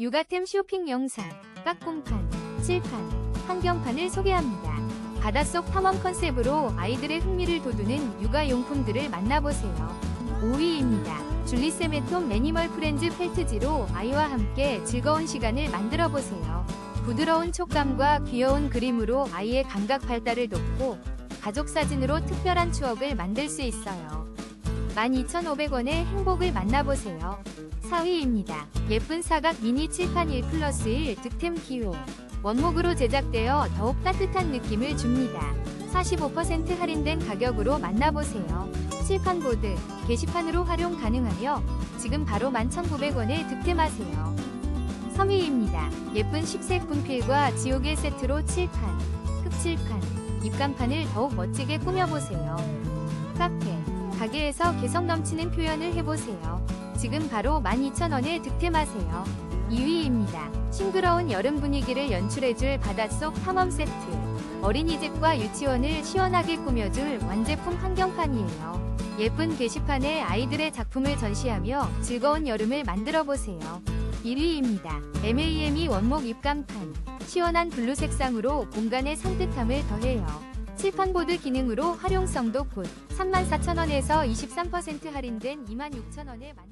육아템 쇼핑 영상, 깍공판, 칠판, 환경판을 소개합니다. 바닷속 탐험 컨셉으로 아이들의 흥미를 돋우는 육아용품들을 만나보세요. 5위입니다. 줄리세메톤 매니멀 프렌즈 펠트지로 아이와 함께 즐거운 시간을 만들어 보세요. 부드러운 촉감과 귀여운 그림으로 아이의 감각 발달을 돕고 가족 사진으로 특별한 추억을 만들 수 있어요. 12,500원의 행복을 만나보세요. 4위입니다. 예쁜 사각 미니 칠판 1 플러스 1 득템 기호. 원목으로 제작되어 더욱 따뜻한 느낌을 줍니다. 45% 할인된 가격으로 만나보세요. 칠판 보드, 게시판으로 활용 가능하며 지금 바로 11,900원에 득템하세요. 3위입니다. 예쁜 식색 분필과 지우개 세트로 칠판, 흑칠판, 입간판을 더욱 멋지게 꾸며보세요. 카페, 가게에서 개성 넘치는 표현을 해보세요. 지금 바로 12,000원에 득템하세요. 2위입니다. 싱그러운 여름 분위기를 연출해줄 바닷속 탐험 세트. 어린이집과 유치원을 시원하게 꾸며줄 완제품 환경판이에요. 예쁜 게시판에 아이들의 작품을 전시하며 즐거운 여름을 만들어 보세요. 1위입니다. MAME 원목 입간판. 시원한 블루 색상으로 공간의 산뜻함을 더해요. 칠판보드 기능으로 활용성도 굿. 34,000원에서 23% 할인된 26,000원에 만